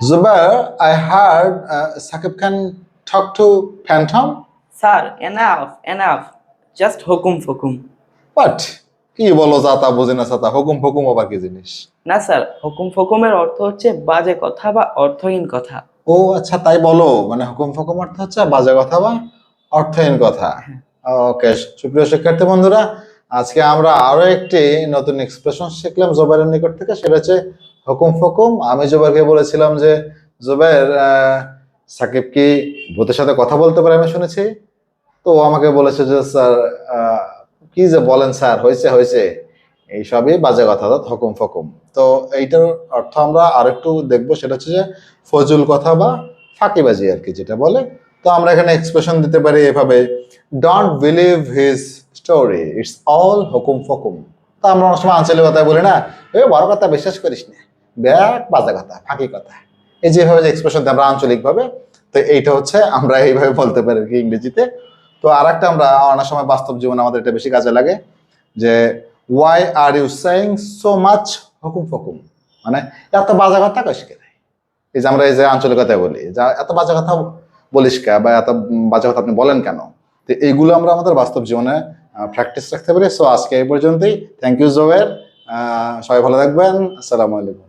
Zubair, I heard uh, Sakib can talk to Phantom. Sir enough enough just হুকুম ফুকুম What? কি বলো যাতা বুঝি না সাতা হুকুম ফুকুম আবার কি জিনিস? না স্যার হুকুম ফুকুমের অর্থ হচ্ছে বাজে কথা বা অর্থহীন কথা। ও আচ্ছা তাই বলো। মানে হুকুম ফুকুম অর্থ হচ্ছে বাজে কথা বা অর্থহীন কথা। ওকে সুপ্রিয় শিক্ষার্থী বন্ধুরা আজকে আমরা আরও একটি নতুন এক্সপ্রেশন শিখলাম জোবাইরের নিকট থেকে। সেটা হচ্ছে হুকুম ফুকুম। আমি জোবাইরকে বলেছিলাম যে, জোবাইর সাকিব কি ভূতের সাথে কথা বলতে পারে? আমি শুনেছি। তো ও আমাকে বলেছে যে, স্যার কি যে বলেন স্যার, হয়েছে হয়েছে। এই সবই বাজে কথা, অর্থাৎ হুকুম ফকুম। তো এইটার অর্থ আমরা আরেকটু দেখব, সেটা হচ্ছে যে, ফজুল কথা বা ফাঁকিবাজি আর কি, যেটা বলে। তো আমরা এখানে এক্সপ্রেশন দিতে পারি এভাবে don't believe his story it's all হুকুম ফকুম। তা আমরা অনেক সময় আঞ্চলিক কথায় বলি না, এ, বড় কথা বিশ্বাস করিস না। ব্যাক, বাজে কথা, ফাঁকি কথা। এই যেভাবে যে এক্সপ্রেশন আমরা আঞ্চলিকভাবে, তো এইটা হচ্ছে আমরা এইভাবে বলতে পারি কি ইংরেজিতে। তো আর একটা আমরা অনেক সময় বাস্তব জীবনে আমাদের এটা বেশি কাজে লাগে যে why are you saying so much হুকুম ফকুম? মানে এত বাজা কথা কইস কে এই যে আমরা এই যে আঞ্চলিকতায় বলি, যা এত বাজে কথা বলিস কে? বা এত বাজে কথা আপনি বলেন কেন? তো এইগুলো আমরা আমাদের বাস্তব জীবনে প্র্যাকটিস রাখতে পারি। সো আজকে এই পর্যন্তই। থ্যাংক ইউ জোয়ের সবাই ভালো থাকবেন। আসসালামু আলাইকুম।